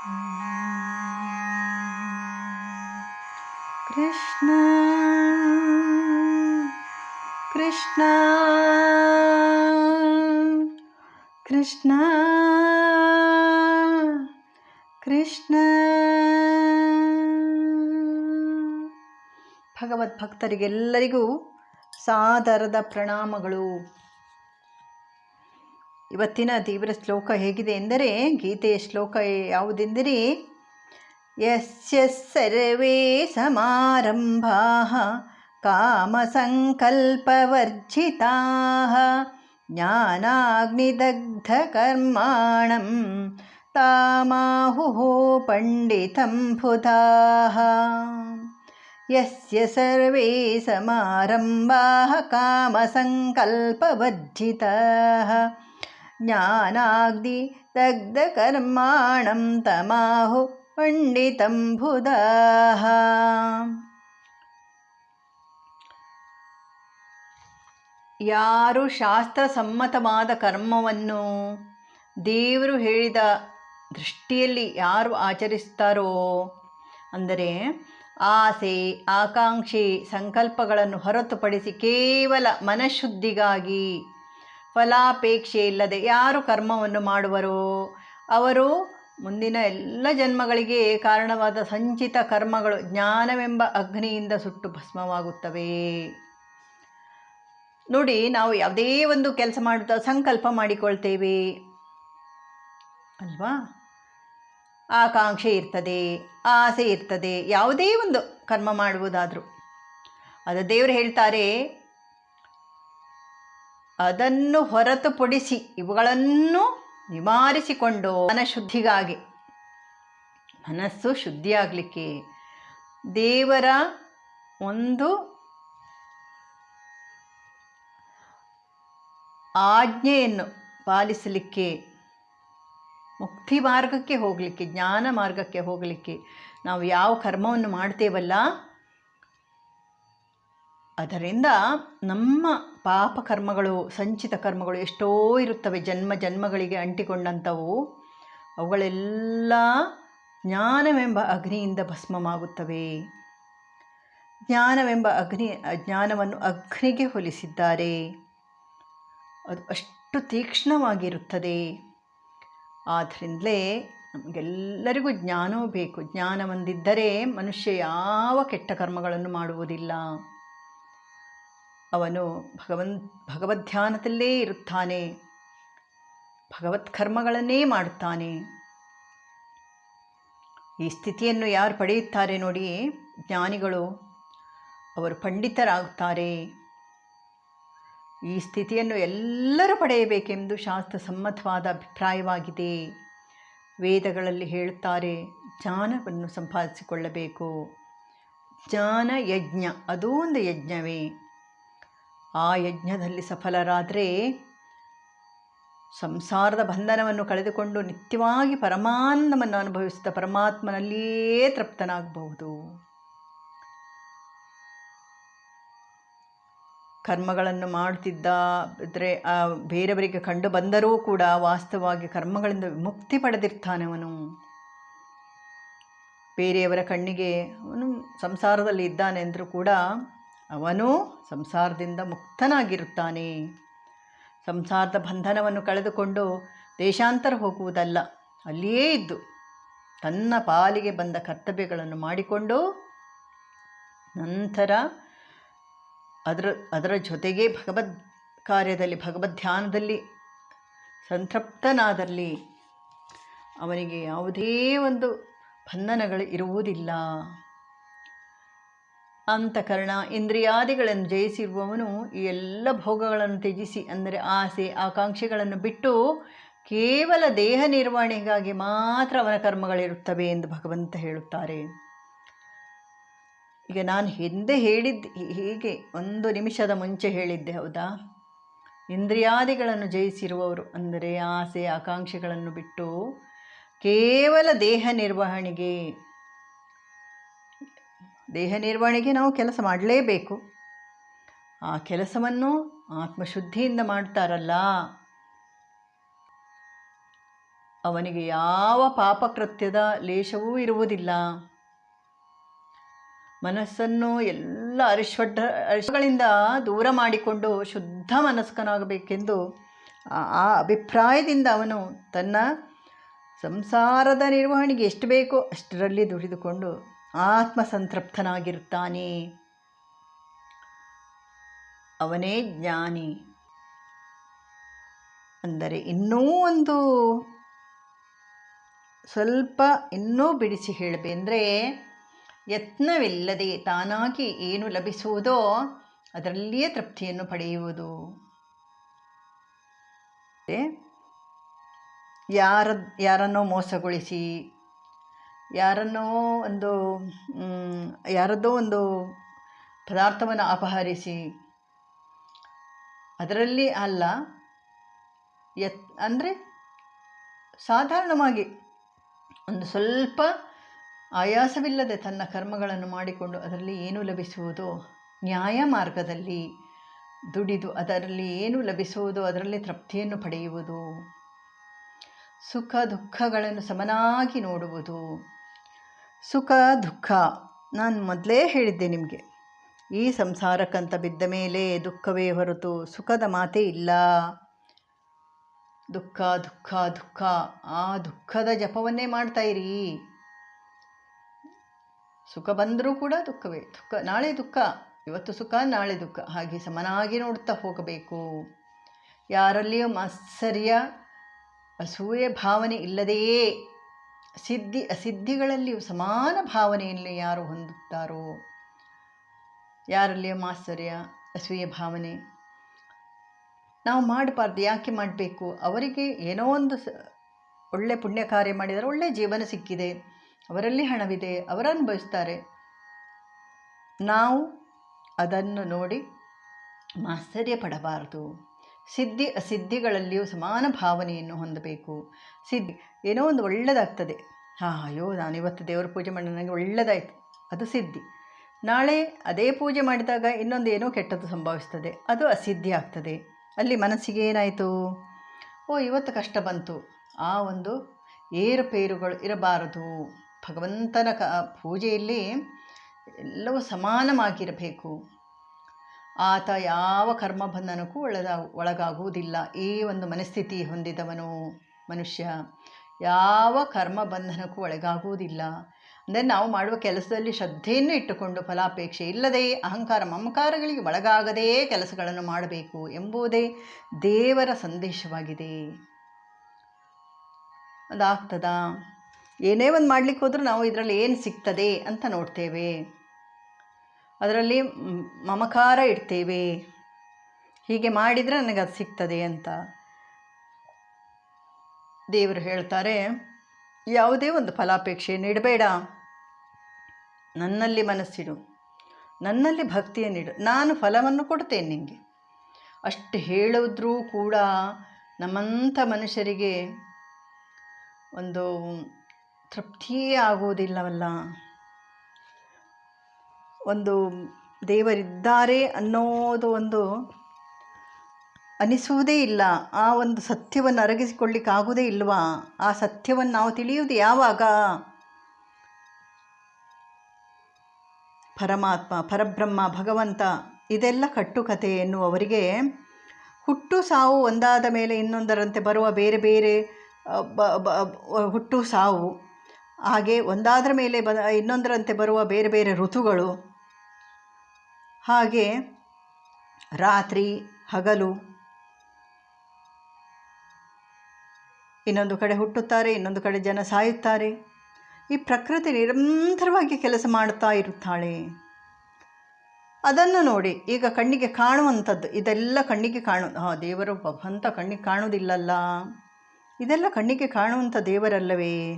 ಕೃಷ್ಣ ಕೃಷ್ಣ ಕೃಷ್ಣ ಕೃಷ್ಣ. ಭಗವದ್ಭಕ್ತರಿಗೆಲ್ಲರಿಗೂ ಸಾದರದ ಪ್ರಣಾಮಗಳು. ಇವತ್ತಿನ ತೀವ್ರ ಶ್ಲೋಕ ಹೇಗಿದೆ ಎಂದರೆ, ಗೀತೆಯ ಶ್ಲೋಕ ಯಾವುದೆಂದರೆ ಯಸ್ಯ ಸರ್ವೇ ಸಮಾರಂಭಾ ಕಾಮಸಂಕಲ್ಪವರ್ಜಿತಾ ಜ್ಞಾನಾಗ್ನಿದಗ್ಧಕರ್ಮಾಣಂ ತಾಮಾಹುः ಪಂಡಿತಂ ಬುಧಾः ಯಸ್ಯ ಸರ್ವೇ ಸಮಾರಂಭಾः ಕಾಮಸಂಕಲ್ಪವರ್ಜಿತಾः ಜ್ಞಾನಾಗ್ನಿದಗ್ಧಕರ್ಮಾಣಂ ತಮಾಹು ಪಂಡಿತಂ ಬುಧಾः ಯಾರು ಶಾಸ್ತ್ರಸಮ್ಮತವಾದ ಕರ್ಮವನ್ನು ದೇವರು ಹೇಳಿದ ದೃಷ್ಟಿಯಲ್ಲಿ ಯಾರು ಆಚರಿಸ್ತಾರೋ ಅಂದರೆ ಆಸೆ, ಆಕಾಂಕ್ಷೆ, ಸಂಕಲ್ಪಗಳನ್ನು ಹೊರತುಪಡಿಸಿ ಕೇವಲ ಮನಃಶುದ್ಧಿಗಾಗಿ ಫಲಾಪೇಕ್ಷೆ ಇಲ್ಲದೆ ಯಾರು ಕರ್ಮವನ್ನು ಮಾಡುವರೋ, ಅವರು ಮುಂದಿನ ಎಲ್ಲ ಜನ್ಮಗಳಿಗೆ ಕಾರಣವಾದ ಸಂಚಿತ ಕರ್ಮಗಳು ಜ್ಞಾನವೆಂಬ ಅಗ್ನಿಯಿಂದ ಸುಟ್ಟು ಭಸ್ಮವಾಗುತ್ತವೆ. ನೋಡಿ, ನಾವು ಯಾವುದೇ ಒಂದು ಕೆಲಸ ಮಾಡುತ್ತಾ ಸಂಕಲ್ಪ ಮಾಡಿಕೊಳ್ತೇವೆ. ಅಲ್ವಾ? ಆಕಾಂಕ್ಷೆ ಇರ್ತದೆ, ಆಸೆ ಇರ್ತದೆ, ಯಾವುದೇ ಒಂದು ಕರ್ಮ ಮಾಡುವುದಾದರೂ. ಅದು ದೇವರು ಹೇಳ್ತಾರೆ ಅದನ್ನು ಹೊರತುಪಡಿಸಿ ಇವುಗಳನ್ನು ನಿವಾರಿಸಿಕೊಂಡು ಮನಶುದ್ಧಿಗಾಗಿ, ಮನಸ್ಸು ಶುದ್ಧಿಯಾಗಲಿಕ್ಕೆ ದೇವರ ಒಂದು ಆಜ್ಞೆಯನ್ನು ಪಾಲಿಸಲಿಕ್ಕೆ, ಮುಕ್ತಿ ಮಾರ್ಗಕ್ಕೆ ಹೋಗಲಿಕ್ಕೆ, ಜ್ಞಾನ ಮಾರ್ಗಕ್ಕೆ ಹೋಗಲಿಕ್ಕೆ ನಾವು ಯಾವ ಕರ್ಮವನ್ನು ಮಾಡ್ತೇವಲ್ಲ, ಅದರಿಂದ ನಮ್ಮ ಪಾಪ ಕರ್ಮಗಳು ಸಂಚಿತ ಕರ್ಮಗಳು ಎಷ್ಟೋ ಇರುತ್ತವೆ. ಜನ್ಮ ಜನ್ಮಗಳಿಗೆ ಅಂಟಿಕೊಂಡಂಥವು. ಅವುಗಳೆಲ್ಲ ಜ್ಞಾನವೆಂಬ ಅಗ್ನಿಯಿಂದ ಭಸ್ಮವಾಗುತ್ತವೆ. ಜ್ಞಾನವೆಂಬ ಅಗ್ನಿ, ಜ್ಞಾನವನ್ನು ಅಗ್ನಿಗೆ ಹೋಲಿಸಿದ್ದಾರೆ. ಅದು ಅಷ್ಟು ತೀಕ್ಷ್ಣವಾಗಿರುತ್ತದೆ. ಆದ್ದರಿಂದಲೇ ನಮಗೆಲ್ಲರಿಗೂ ಜ್ಞಾನವೂ ಬೇಕು. ಜ್ಞಾನವೊಂದಿದ್ದರೆ ಮನುಷ್ಯ ಯಾವ ಕೆಟ್ಟ ಕರ್ಮಗಳನ್ನು ಮಾಡುವುದಿಲ್ಲ. ಅವನು ಭಗವನ್, ಭಗವದ್ಧ್ಯಾನದಲ್ಲೇ ಇರುತ್ತಾನೆ. ಭಗವತ್ ಕರ್ಮಗಳನ್ನೇ ಮಾಡುತ್ತಾನೆ. ಈ ಸ್ಥಿತಿಯನ್ನು ಯಾರು ಪಡೆಯುತ್ತಾರೆ ನೋಡಿ, ಜ್ಞಾನಿಗಳು ಅವರು ಪಂಡಿತರಾಗುತ್ತಾರೆ. ಈ ಸ್ಥಿತಿಯನ್ನು ಎಲ್ಲರೂ ಪಡೆಯಬೇಕೆಂದು ಶಾಸ್ತ್ರ ಸಮ್ಮತವಾದ ಅಭಿಪ್ರಾಯವಾಗಿದೆ. ವೇದಗಳಲ್ಲಿ ಹೇಳುತ್ತಾರೆ, ಜ್ಞಾನವನ್ನು ಸಂಪಾದಿಸಿಕೊಳ್ಳಬೇಕು. ಜ್ಞಾನ ಯಜ್ಞ ಅದೂ ಒಂದು ಯಜ್ಞವೇ. ಆ ಯಜ್ಞದಲ್ಲಿ ಸಫಲರಾದರೆ ಸಂಸಾರದ ಬಂಧನವನ್ನು ಕಳೆದುಕೊಂಡು ನಿತ್ಯವಾಗಿ ಪರಮಾನಂದವನ್ನು ಅನುಭವಿಸಿದ ಪರಮಾತ್ಮನಲ್ಲಿಯೇ ತೃಪ್ತನಾಗಬಹುದು. ಕರ್ಮಗಳನ್ನು ಮಾಡುತ್ತಿದ್ದ ಇದ್ರೆ ಬೇರೆಯವರಿಗೆ ಕಂಡು ಬಂದರೂ ಕೂಡ ವಾಸ್ತವವಾಗಿ ಕರ್ಮಗಳಿಂದ ವಿಮುಕ್ತಿ ಪಡೆದಿರ್ತಾನೆ ಅವನು. ಬೇರೆಯವರ ಕಣ್ಣಿಗೆ ಅವನು ಸಂಸಾರದಲ್ಲಿ ಇದ್ದಾನೆ ಅಂದರೂ ಕೂಡ ಅವನು ಸಂಸಾರದಿಂದ ಮುಕ್ತನಾಗಿರುತ್ತಾನೆ. ಸಂಸಾರದ ಬಂಧನವನ್ನು ಕಳೆದುಕೊಂಡು ದೇಶಾಂತರ ಹೋಗುವುದಲ್ಲ, ಅಲ್ಲಿಯೇ ಇದ್ದು ತನ್ನ ಪಾಲಿಗೆ ಬಂದ ಕರ್ತವ್ಯಗಳನ್ನು ಮಾಡಿಕೊಂಡು ನಂತರ ಅದರ ಅದರ ಜೊತೆಗೆ ಭಗವದ್ ಕಾರ್ಯದಲ್ಲಿ, ಭಗವದ್ ಧ್ಯಾನದಲ್ಲಿ ಸಂತೃಪ್ತನಾದಲ್ಲಿ ಅವನಿಗೆ ಯಾವುದೇ ಒಂದು ಬಂಧನಗಳು ಇರುವುದಿಲ್ಲ. ಅಂತಃಕರಣ, ಇಂದ್ರಿಯಾದಿಗಳನ್ನು ಜಯಿಸಿರುವವನು ಈ ಎಲ್ಲ ಭೋಗಗಳನ್ನು ತ್ಯಜಿಸಿ ಅಂದರೆ ಆಸೆ, ಆಕಾಂಕ್ಷೆಗಳನ್ನು ಬಿಟ್ಟು ಕೇವಲ ದೇಹ ನಿರ್ವಹಣೆಗಾಗಿ ಮಾತ್ರ ಅವನ ಕರ್ಮಗಳಿರುತ್ತವೆ ಎಂದು ಭಗವಂತ ಹೇಳುತ್ತಾರೆ. ಈಗ ನಾನು ಹಿಂದೆ ಹೇಳಿದ್ದೆ ಹೀಗೆ ಒಂದು ನಿಮಿಷದ ಮುಂಚೆ ಹೇಳಿದ್ದೆ, ಹೌದಾ? ಇಂದ್ರಿಯಾದಿಗಳನ್ನು ಜಯಿಸಿರುವವರು ಅಂದರೆ ಆಸೆ, ಆಕಾಂಕ್ಷೆಗಳನ್ನು ಬಿಟ್ಟು ಕೇವಲ ದೇಹ ನಿರ್ವಹಣೆಗೆ ದೇಹ ನಿರ್ವಹಣೆಗೆ ನಾವು ಕೆಲಸ ಮಾಡಲೇಬೇಕು. ಆ ಕೆಲಸವನ್ನು ಆತ್ಮಶುದ್ಧಿಯಿಂದ ಮಾಡ್ತಾರಲ್ಲ, ಅವನಿಗೆ ಯಾವ ಪಾಪಕೃತ್ಯದ ಲೇಷವೂ ಇರುವುದಿಲ್ಲ. ಮನಸ್ಸನ್ನು ಎಲ್ಲ ಅರಿಶ್ವಡ್ಡ ಅರಿಶಗಳಿಂದ ದೂರ ಮಾಡಿಕೊಂಡು ಶುದ್ಧ ಮನಸ್ಕನಾಗಬೇಕೆಂದು ಆ ಆ ಅಭಿಪ್ರಾಯದಿಂದ ಅವನು ತನ್ನ ಸಂಸಾರದ ನಿರ್ವಹಣೆಗೆ ಎಷ್ಟು ಬೇಕೋ ಅಷ್ಟರಲ್ಲಿ ದುಡಿದುಕೊಂಡು ಆತ್ಮಸಂತೃಪ್ತನಾಗಿರುತ್ತಾನೆ. ಅವನೇ ಜ್ಞಾನಿ. ಅಂದರೆ ಇನ್ನೂ ಒಂದು ಸ್ವಲ್ಪ ಇನ್ನೂ ಬಿಡಿಸಿ ಹೇಳಬೇಕೆಂದರೆ ಯತ್ನವಿಲ್ಲದೆ ತಾನಾಗಿ ಏನು ಲಭಿಸುವುದೋ ಅದರಲ್ಲಿಯೇ ತೃಪ್ತಿಯನ್ನು ಪಡೆಯುವುದು. ಯಾರ ಯಾರನ್ನೋ ಮೋಸಗೊಳಿಸಿ ಯಾರನ್ನೋ ಒಂದು ಯಾರದ್ದೋ ಒಂದು ಪದಾರ್ಥವನ್ನು ಅಪಹರಿಸಿ, ಅದರಲ್ಲಿ ಅಲ್ಲ, ಯತ್, ಅಂದರೆ ಸಾಧಾರಣವಾಗಿ ಒಂದು ಸ್ವಲ್ಪ ಆಯಾಸವಿಲ್ಲದೆ ತನ್ನ ಕರ್ಮಗಳನ್ನು ಮಾಡಿಕೊಂಡು ಅದರಲ್ಲಿ ಏನು ಲಭಿಸುವುದು? ನ್ಯಾಯ ಮಾರ್ಗದಲ್ಲಿ ದುಡಿದು ಅದರಲ್ಲಿ ಏನು ಲಭಿಸುವುದು? ಅದರಲ್ಲಿ ತೃಪ್ತಿಯನ್ನು ಪಡೆಯುವುದು. ಸುಖ ದುಃಖಗಳನ್ನು ಸಮನಾಗಿ ನೋಡುವುದು. ಸುಖ, ದುಃಖ, ನಾನು ಮೊದಲೇ ಹೇಳಿದ್ದೆ ನಿಮಗೆ. ಈ ಸಂಸಾರಕ್ಕಂತ ಬಿದ್ದ ಮೇಲೆ ದುಃಖವೇ ಹೊರತು ಸುಖದ ಮಾತೇ ಇಲ್ಲ. ದುಃಖ ದುಃಖ ದುಃಖ, ಆ ದುಃಖದ ಜಪವನ್ನೇ ಮಾಡ್ತಾ ಇರಿ. ಸುಖ ಬಂದರೂ ಕೂಡ ದುಃಖವೇ. ದುಃಖ, ನಾಳೆ ದುಃಖ, ಇವತ್ತು ಸುಖ, ನಾಳೆ ದುಃಖ, ಹಾಗೆ ಸಮನಾಗಿ ನೋಡ್ತಾ ಹೋಗಬೇಕು. ಯಾರಲ್ಲಿಯೂ ಮಾತ್ಸರ್ಯ ಅಸೂಯೆ, ಭಾವನೆ ಇಲ್ಲದೆಯೇ ಸಿದ್ಧಿ, ಅಸಿದ್ಧಿಗಳಲ್ಲಿಯೂ ಸಮಾನ ಭಾವನೆಯಲ್ಲಿ ಯಾರು ಹೊಂದುತ್ತಾರೋ? ಯಾರಲ್ಲಿಯೂ ಮಾತ್ಸರ್ಯ, ಅಸೂಯೆ, ಭಾವನೆ. ನಾವು ಮಾಡಬಾರ್ದು, ಯಾಕೆ ಮಾಡಬೇಕು? ಅವರಿಗೆ ಏನೋ ಒಂದು ಒಳ್ಳೆ ಪುಣ್ಯ ಕಾರ್ಯ ಮಾಡಿದರೆ ಒಳ್ಳೆ ಜೀವನ ಸಿಕ್ಕಿದೆ. ಅವರಲ್ಲಿ ಹಣವಿದೆ, ಅವರು ಅನುಭವಿಸ್ತಾರೆ. ನಾವು ಅದನ್ನು ನೋಡಿ ಮಾತ್ಸರ್ಯ ಪಡಬಾರದು. ಸಿದ್ಧಿ ಅಸಿದ್ಧಿಗಳಲ್ಲಿಯೂ ಸಮಾನ ಭಾವನೆಯನ್ನು ಹೊಂದಬೇಕು. ಸಿದ್ಧಿ ಏನೋ ಒಂದು ಒಳ್ಳೆಯದಾಗ್ತದೆ ಹಾಂ, ಅಯ್ಯೋ, ನಾನು ಇವತ್ತು ದೇವರ ಪೂಜೆ ಮಾಡಿ ನನಗೆ ಒಳ್ಳೆಯದಾಯಿತು ಅದು ಸಿದ್ಧಿ. ನಾಳೆ ಅದೇ ಪೂಜೆ ಮಾಡಿದಾಗ ಇನ್ನೊಂದು ಏನೋ ಕೆಟ್ಟದ್ದು ಸಂಭವಿಸ್ತದೆ. ಅದು ಅಸಿದ್ಧಿ ಆಗ್ತದೆ. ಅಲ್ಲಿ ಮನಸ್ಸಿಗೆ ಏನಾಯಿತು? ಓ, ಇವತ್ತು ಕಷ್ಟ ಬಂತು. ಆ ಒಂದು ಏರುಪೇರುಗಳು ಇರಬಾರದು. ಭಗವಂತನ ಕ, ಪೂಜೆಯಲ್ಲಿ ಎಲ್ಲವೂ ಸಮಾನವಾಗಿರಬೇಕು. ಆತ ಯಾವ ಕರ್ಮಬಂಧನಕ್ಕೂ ಒಳದ, ಒಳಗಾಗುವುದಿಲ್ಲ. ಈ ಒಂದು ಮನಸ್ಥಿತಿ ಹೊಂದಿದವನು ಮನುಷ್ಯ. ಯಾವ ಕರ್ಮ ಬಂಧನಕ್ಕೂ ಒಳಗಾಗುವುದಿಲ್ಲ. ಅಂದರೆ ನಾವು ಮಾಡುವ ಕೆಲಸದಲ್ಲಿ ಶ್ರದ್ಧೆಯನ್ನು ಇಟ್ಟುಕೊಂಡು ಫಲಾಪೇಕ್ಷೆ ಇಲ್ಲದೆ ಅಹಂಕಾರ ಮಮಕಾರಗಳಿಗೆ ಒಳಗಾಗದೇ ಕೆಲಸಗಳನ್ನು ಮಾಡಬೇಕು ಎಂಬುದೇ ದೇವರ ಸಂದೇಶವಾಗಿದೆ. ಅದಾಗ್ತದಾ. ಏನೇ ಒಂದು ಮಾಡಲಿಕ್ಕೆ ಹೋದರೂ ನಾವು ಇದರಲ್ಲಿ ಏನು ಸಿಗ್ತದೆ ಅಂತ ನೋಡ್ತೇವೆ. ಅದರಲ್ಲಿ ಮಮಕಾರ ಇಡ್ತೇವೆ. ಹೀಗೆ ಮಾಡಿದರೆ ನನಗೆ ಅದು ಸಿಗ್ತದೆ ಅಂತ ದೇವರು ಹೇಳ್ತಾರೆ. ಯಾವುದೇ ಒಂದು ಫಲಾಪೇಕ್ಷೆಯನ್ನು ಇಡಬೇಡ ನನ್ನಲ್ಲಿ ಮನಸ್ಸಿಡು. ನನ್ನಲ್ಲಿ ಭಕ್ತಿಯನ್ನಿಡು ನಾನು ಫಲವನ್ನು ಕೊಡ್ತೇನೆ ನಿಮಗೆ ಅಷ್ಟು ಹೇಳಿದ್ರೂ ಕೂಡ ನಮ್ಮಂಥ ಮನುಷ್ಯರಿಗೆ ಒಂದು ತೃಪ್ತಿಯೇ ಆಗುವುದಿಲ್ಲವಲ್ಲ. ಒಂದು ದೇವರಿದ್ದಾರೆ ಅನ್ನೋದು ಒಂದು ಅನಿಸುವುದೇ ಇಲ್ಲ. ಆ ಒಂದು ಸತ್ಯವನ್ನು ಅರಗಿಸಿಕೊಳ್ಳಿಕ್ಕಾಗುವುದೇ ಇಲ್ವಾ? ಆ ಸತ್ಯವನ್ನು ನಾವು ತಿಳಿಯುವುದು ಯಾವಾಗ? ಪರಮಾತ್ಮ, ಪರಬ್ರಹ್ಮ, ಭಗವಂತ ಇದೆಲ್ಲ ಕಟ್ಟುಕತೆ ಎನ್ನುವವರಿಗೆ ಹುಟ್ಟು ಸಾವು ಒಂದಾದ ಮೇಲೆ ಇನ್ನೊಂದರಂತೆ ಬರುವ ಬೇರೆ ಬೇರೆ ಹುಟ್ಟು ಸಾವು, ಹಾಗೆ ಒಂದಾದರ ಮೇಲೆ ಬ, ಇನ್ನೊಂದರಂತೆ ಬರುವ ಬೇರೆ ಬೇರೆ ಋತುಗಳು ಹಾಗೆ ರಾತ್ರಿ ಹಗಲು ಇನ್ನೊಂದು ಕಡೆ ಹುಟ್ಟುತ್ತಾರೆ, ಇನ್ನೊಂದು ಕಡೆ ಜನ ಸಾಯುತ್ತಾರೆ. ಈ ಪ್ರಕೃತಿ ನಿರಂತರವಾಗಿ ಕೆಲಸ ಮಾಡುತ್ತಾ ಇರುತ್ತಾಳೆ. ಅದನ್ನು ನೋಡಿ ಈಗ ಕಣ್ಣಿಗೆ ಕಾಣುವಂಥದ್ದು, ಇದೆಲ್ಲ ಕಣ್ಣಿಗೆ ಕಾಣು ಹಾಂ ದೇವರು ಭಗವಂತ ಕಣ್ಣಿಗೆ ಕಾಣುವುದಿಲ್ಲಲ್ಲ. ಇದೆಲ್ಲ ಕಣ್ಣಿಗೆ ಕಾಣುವಂಥ ದೇವರಲ್ಲವೇ?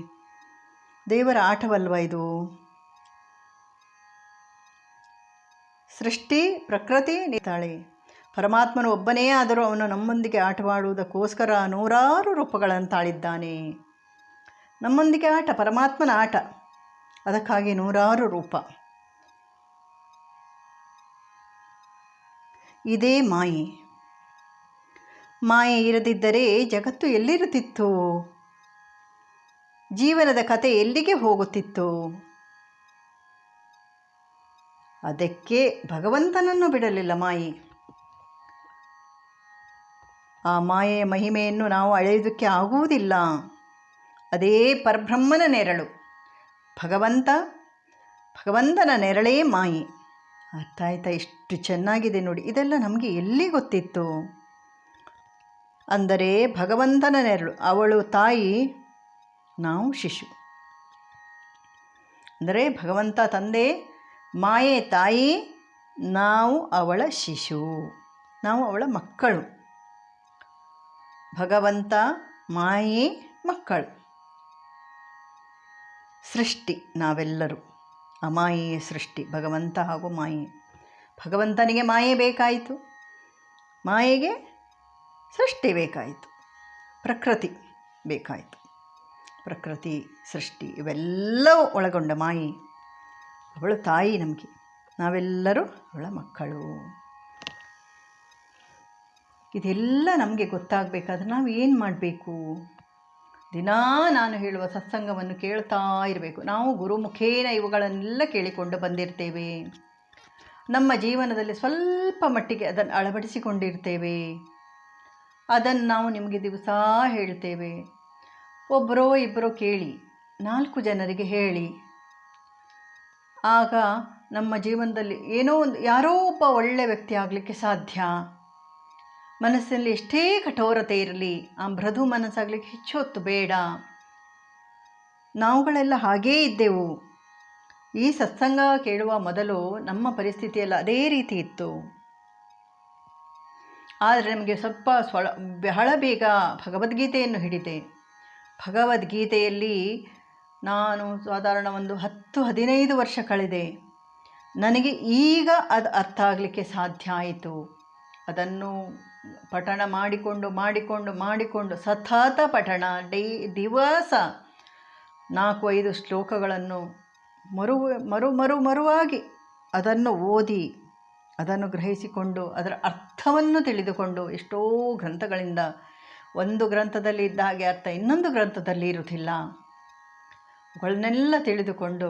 ದೇವರ ಆಟವಲ್ವ ಇದು? ಸೃಷ್ಟಿ ಪ್ರಕೃತಿ ನಿತಾಳೆ. ಪರಮಾತ್ಮನು ಒಬ್ಬನೇ ಆದರೂ ಅವನು ನಮ್ಮೊಂದಿಗೆ ಆಟವಾಡುವುದಕ್ಕೋಸ್ಕರ ನೂರಾರು ರೂಪಗಳನ್ನು ತಾಳಿದ್ದಾನೆ ನಮ್ಮೊಂದಿಗೆ ಆಟ ಪರಮಾತ್ಮನ ಆಟ. ಅದಕ್ಕಾಗಿ ನೂರಾರು ರೂಪ. ಇದೇ ಮಾಯೆ. ಮಾಯೆ ಇರದಿದ್ದರೆ ಜಗತ್ತು ಎಲ್ಲಿರುತ್ತಿತ್ತು? ಜೀವನದ ಕತೆ ಎಲ್ಲಿಗೆ ಹೋಗುತ್ತಿತ್ತು? ಅದಕ್ಕೆ ಭಗವಂತನನ್ನು ಬಿಡಲಿಲ್ಲ ಮಾಯಿ. ಆ ಮಾಯೆಯ ಮಹಿಮೆಯನ್ನು ನಾವು ಅಳೆಯೋದಕ್ಕೆ ಆಗುವುದಿಲ್ಲ. ಅದೇ ಪರಬ್ರಹ್ಮನ ನೆರಳು. ಭಗವಂತ, ಭಗವಂತನ ನೆರಳೇ ಮಾಯಿ. ಅರ್ಥ ಆಯ್ತಾ ಎಷ್ಟು ಚೆನ್ನಾಗಿದೆ ನೋಡಿ. ಇದೆಲ್ಲ ನಮಗೆ ಎಲ್ಲಿ ಗೊತ್ತಿತ್ತು? ಅಂದರೆ ಭಗವಂತನ ನೆರಳು. ಅವಳು ತಾಯಿ, ನಾವು ಶಿಶು. ಅಂದರೆ ಭಗವಂತ ತಂದೆ ಮಾಯೆ ತಾಯಿ, ನಾವು ಅವಳ ಶಿಶು. ನಾವು ಅವಳ ಮಕ್ಕಳು. ಭಗವಂತ, ಮಾಯೆ, ಮಕ್ಕಳು. ಸೃಷ್ಟಿ ನಾವೆಲ್ಲರೂ. ಅಮಾಯೆಯ ಸೃಷ್ಟಿ, ಭಗವಂತ ಹಾಗೂ ಮಾಯೆ. ಭಗವಂತನಿಗೆ ಮಾಯೆ ಬೇಕಾಯಿತು. ಮಾಯೆಗೆ ಸೃಷ್ಟಿ ಬೇಕಾಯಿತು. ಪ್ರಕೃತಿ ಬೇಕಾಯಿತು. ಪ್ರಕೃತಿ, ಸೃಷ್ಟಿ ಇವೆಲ್ಲವೂ ಒಳಗೊಂಡ ಮಾಯೆ. ಅವಳು ತಾಯಿ ನಮಗೆ. ನಾವೆಲ್ಲರೂ ಅವಳ ಮಕ್ಕಳು. ಇದೆಲ್ಲ ನಮಗೆ ಗೊತ್ತಾಗಬೇಕಾದ್ರೆ ನಾವು ಏನು ಮಾಡಬೇಕು? ದಿನಾ ನಾನು ಹೇಳುವ ಸತ್ಸಂಗವನ್ನು ಕೇಳ್ತಾ ಇರಬೇಕು. ನಾವು ಗುರುಮುಖೇನ ಇವುಗಳನ್ನೆಲ್ಲ ಕೇಳಿಕೊಂಡು ಬಂದಿರ್ತೇವೆ. ನಮ್ಮ ಜೀವನದಲ್ಲಿ ಸ್ವಲ್ಪ ಮಟ್ಟಿಗೆ ಅದನ್ನು ಅಳವಡಿಸಿಕೊಂಡಿರ್ತೇವೆ. ಅದನ್ನು ನಾವು ನಿಮಗೆ ದಿವಸ ಹೇಳ್ತೇವೆ. ಒಬ್ಬರೋ ಇಬ್ಬರೋ ಕೇಳಿ, ನಾಲ್ಕು ಜನರಿಗೆ ಹೇಳಿ. ಆಗ ನಮ್ಮ ಜೀವನದಲ್ಲಿ ಏನೋ ಒಂದು, ಯಾರೋ ಒಬ್ಬ ಒಳ್ಳೆಯ ವ್ಯಕ್ತಿ ಆಗಲಿಕ್ಕೆ ಸಾಧ್ಯ. ಮನಸ್ಸಿನಲ್ಲಿ ಎಷ್ಟೇ ಕಠೋರತೆ ಇರಲಿ, ಆ ಮೃದು ಮನಸ್ಸಾಗಲಿಕ್ಕೆ ಹೆಚ್ಚು ಹೊತ್ತು ಬೇಡ. ನಾವುಗಳೆಲ್ಲ ಹಾಗೇ ಇದ್ದೆವು. ಈ ಸತ್ಸಂಗ ಕೇಳುವ ಮೊದಲು ನಮ್ಮ ಪರಿಸ್ಥಿತಿಯೆಲ್ಲ ಅದೇ ರೀತಿ ಇತ್ತು. ಆದರೆ ನಮಗೆ ಸ್ವಲ್ಪ ಸ್ವಳ, ಬಹಳ ಬೇಗ ಭಗವದ್ಗೀತೆಯನ್ನು ಹಿಡಿದೆ. ಭಗವದ್ಗೀತೆಯಲ್ಲಿ ನಾನು ಸಾಧಾರಣ ಒಂದು ಹತ್ತು ಹದಿನೈದು ವರ್ಷ ಕಳೆದೆ. ನನಗೆ ಈಗ ಅದು ಅರ್ಥ ಆಗಲಿಕ್ಕೆ ಸಾಧ್ಯ ಆಯಿತು. ಅದನ್ನು ಪಠಣ ಮಾಡಿಕೊಂಡು ಮಾಡಿಕೊಂಡು ಮಾಡಿಕೊಂಡು ಸತತ ಪಠಣ, ಡೈ, ದಿವಸ ನಾಲ್ಕು, ಐದು ಶ್ಲೋಕಗಳನ್ನು ಮರು ಮರು ಮರು, ಮರುವಾಗಿ ಅದನ್ನು ಓದಿ, ಅದನ್ನು ಗ್ರಹಿಸಿಕೊಂಡು ಅದರ ಅರ್ಥವನ್ನು ತಿಳಿದುಕೊಂಡು ಎಷ್ಟೋ ಗ್ರಂಥಗಳಿಂದ ಒಂದು ಗ್ರಂಥದಲ್ಲಿ ಇದ್ದ ಹಾಗೆ ಅರ್ಥ ಇನ್ನೊಂದು ಗ್ರಂಥದಲ್ಲಿ ಇರುವುದಿಲ್ಲ. ಅವುಗಳನ್ನೆಲ್ಲ ತಿಳಿದುಕೊಂಡು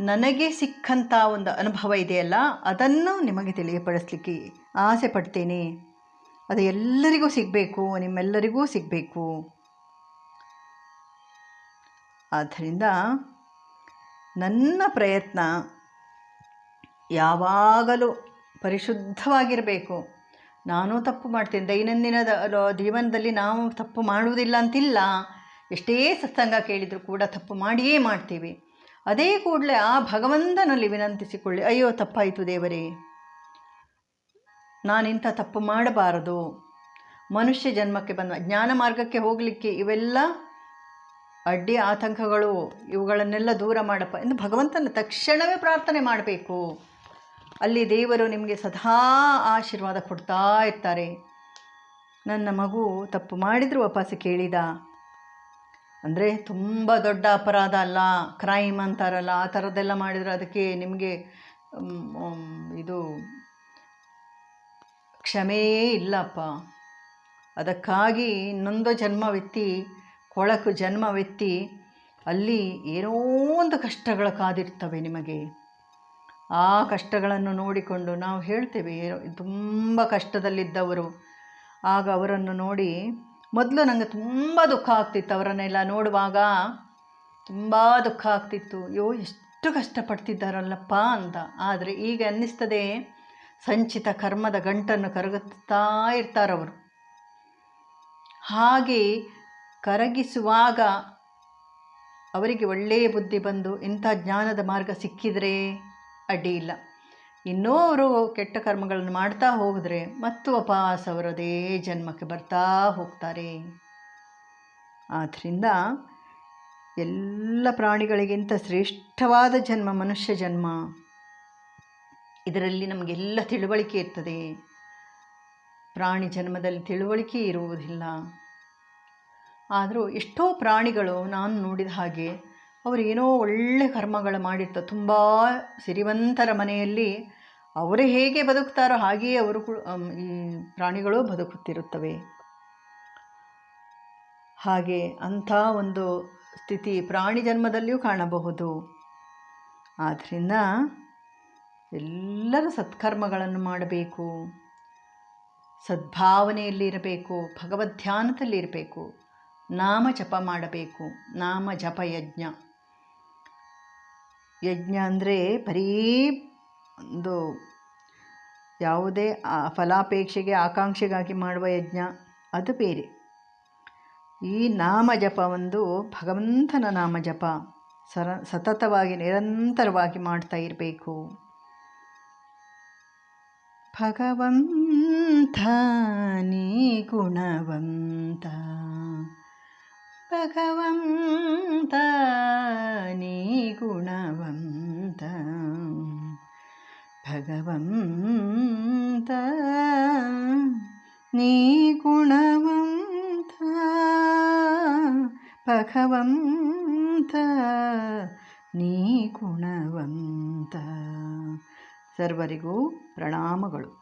ನನಗೆ ಸಿಕ್ಕಂಥ ಒಂದು ಅನುಭವ ಇದೆಯಲ್ಲ, ಅದನ್ನು ನಿಮಗೆ ತಿಳಿಯಪಡಿಸ್ಲಿಕ್ಕೆ ಆಸೆ ಪಡ್ತೇನೆ. ಅದು ಎಲ್ಲರಿಗೂ ಸಿಗಬೇಕು, ನಿಮ್ಮೆಲ್ಲರಿಗೂ ಸಿಗಬೇಕು. ಆದ್ದರಿಂದ ನನ್ನ ಪ್ರಯತ್ನ ಯಾವಾಗಲೂ ಪರಿಶುದ್ಧವಾಗಿರಬೇಕು. ನಾನು ತಪ್ಪು ಮಾಡ್ತೇನೆ. ದೈನಂದಿನ ಜೀವನದಲ್ಲಿ ನಾವು ತಪ್ಪು ಮಾಡುವುದಿಲ್ಲ ಅಂತಿಲ್ಲ. ಎಷ್ಟೇ ಸತ್ಸಂಗ ಕೇಳಿದರೂ ಕೂಡ ತಪ್ಪು ಮಾಡಿಯೇ ಮಾಡ್ತೀವಿ. ಅದೇ ಕೂಡಲೇ ಆ ಭಗವಂತನಲ್ಲಿ ವಿನಂತಿಸಿಕೊಳ್ಳಿ, ಅಯ್ಯೋ, ತಪ್ಪಾಯಿತು ದೇವರೇ. ನಾನಿಂಥ ತಪ್ಪು ಮಾಡಬಾರದು. ಮನುಷ್ಯ ಜನ್ಮಕ್ಕೆ ಬಂದ ಜ್ಞಾನ ಮಾರ್ಗಕ್ಕೆ ಹೋಗಲಿಕ್ಕೆ ಇವೆಲ್ಲ ಅಡ್ಡಿ ಆತಂಕಗಳು, ಇವುಗಳನ್ನೆಲ್ಲ ದೂರ ಮಾಡಪ್ಪ ಎಂದು ಭಗವಂತನ ತಕ್ಷಣವೇ ಪ್ರಾರ್ಥನೆ ಮಾಡಬೇಕು. ಅಲ್ಲಿ ದೇವರು ನಿಮಗೆ ಸದಾ ಆಶೀರ್ವಾದ ಕೊಡ್ತಾ ಇರ್ತಾರೆ. ನನ್ನ ಮಗು ತಪ್ಪು ಮಾಡಿದರೂ ವಾಪಸ್ ಕೇಳಿದ. ಅಂದರೆ ತುಂಬ ದೊಡ್ಡ ಅಪರಾಧ ಅಲ್ಲ ಕ್ರೈಮ್ ಅಂತಾರಲ್ಲ, ಆ ಥರದ್ದೆಲ್ಲ ಮಾಡಿದರೆ ಅದಕ್ಕೆ ನಿಮಗೆ ಇದು ಕ್ಷಮೆಯೇ ಇಲ್ಲಪ್ಪ. ಅದಕ್ಕಾಗಿ ಇನ್ನೊಂದು ಜನ್ಮವೆತ್ತಿ, ಕೊಳಕು ಜನ್ಮವೆತ್ತಿ, ಅಲ್ಲಿ ಏನೋ ಒಂದು ಕಷ್ಟಗಳು ಕಾದಿರ್ತವೆ ನಿಮಗೆ. ಆ ಕಷ್ಟಗಳನ್ನು ನೋಡಿಕೊಂಡು ನಾವು ಹೇಳ್ತೇವೆ ತುಂಬ ಕಷ್ಟದಲ್ಲಿದ್ದವರು. ಆಗ ಅವರನ್ನು ನೋಡಿ ಮೊದಲು ನನಗೆ ತುಂಬ ದುಃಖ ಆಗ್ತಿತ್ತು ಅವರನ್ನೆಲ್ಲ ನೋಡುವಾಗ. ತುಂಬ ದುಃಖ ಆಗ್ತಿತ್ತು. ಅಯ್ಯೋ, ಎಷ್ಟು ಕಷ್ಟಪಡ್ತಿದ್ದಾರಲ್ಲಪ್ಪ ಅಂತ. ಆದರೆ ಈಗ ಅನ್ನಿಸ್ತದೆ, ಸಂಚಿತ ಕರ್ಮದ ಗಂಟನ್ನು ಕರಗುತ್ತಾ ಇರ್ತಾರವರು. ಹಾಗೆ ಕರಗಿಸುವಾಗ ಅವರಿಗೆ ಒಳ್ಳೆಯ ಬುದ್ಧಿ ಬಂದು ಇಂಥ ಜ್ಞಾನದ ಮಾರ್ಗ ಸಿಕ್ಕಿದರೆ ಇಲ್ಲ. ಇನ್ನೂ ಅವರು ಕೆಟ್ಟ ಕರ್ಮಗಳನ್ನು ಮಾಡ್ತಾ ಹೋದರೆ ಮತ್ತು ವಾಪಸ್ ಅವರದೇ ಜನ್ಮಕ್ಕೆ ಬರ್ತಾ ಹೋಗ್ತಾರೆ. ಆದ್ದರಿಂದ ಎಲ್ಲ ಪ್ರಾಣಿಗಳಿಗಿಂತ ಶ್ರೇಷ್ಠವಾದ ಜನ್ಮ ಮನುಷ್ಯ ಜನ್ಮ. ಇದರಲ್ಲಿ ನಮಗೆಲ್ಲ ತಿಳುವಳಿಕೆ ಇರ್ತದೆ. ಪ್ರಾಣಿ ಜನ್ಮದಲ್ಲಿ ತಿಳುವಳಿಕೆ ಇರುವುದಿಲ್ಲ. ಆದರೂ ಎಷ್ಟೋ ಪ್ರಾಣಿಗಳು ನಾನು ನೋಡಿದ ಹಾಗೆ ಅವರು ಏನೋ ಒಳ್ಳೆ ಕರ್ಮಗಳು ಮಾಡಿರ್ತಾರೆ ತುಂಬ ಸಿರಿವಂತರ ಮನೆಯಲ್ಲಿ ಅವರು ಹೇಗೆ ಬದುಕ್ತಾರೋ ಹಾಗೆಯೇ ಅವರು ಈ ಪ್ರಾಣಿಗಳು ಬದುಕುತ್ತಿರುತ್ತವೆ. ಹಾಗೆ ಅಂಥ ಒಂದು ಸ್ಥಿತಿ ಪ್ರಾಣಿ ಜನ್ಮದಲ್ಲಿಯೂ ಕಾಣಬಹುದು. ಆದ್ದರಿಂದ ಎಲ್ಲರೂ ಸತ್ಕರ್ಮಗಳನ್ನು ಮಾಡಬೇಕು. ಸದ್ಭಾವನೆಯಲ್ಲಿರಬೇಕು ಭಗವದ್ ಧ್ಯಾನದಲ್ಲಿರಬೇಕು ನಾಮ ಜಪ ಮಾಡಬೇಕು, ನಾಮ ಜಪ ಯಜ್ಞ. ಯಜ್ಞ ಅಂದರೆ ಬರೀ ಒಂದು ಯಾವುದೇ ಫಲಾಪೇಕ್ಷೆಗೆ ಆಕಾಂಕ್ಷೆಗಾಗಿ ಮಾಡುವ ಯಜ್ಞ, ಅದು ಬೇರೆ. ಈ ನಾಮ ಜಪ ಒಂದು ಭಗವಂತನ ನಾಮ ಜಪ ಸರ, ಸತತವಾಗಿ, ನಿರಂತರವಾಗಿ ಮಾಡ್ತಾ ಇರಬೇಕು. ಭಗವಂತ, ನೀ ಗುಣವಂತ. ಭಗವಂತ, ನೀ ಗುಣವಂತ. ಭಗವಂತ ನೀ ಗುಣವಂತ ಭಗವಂತ ನೀ ಗುಣವಂತ. ಸರ್ವರಿಗೂ ಪ್ರಣಾಮಗಳು.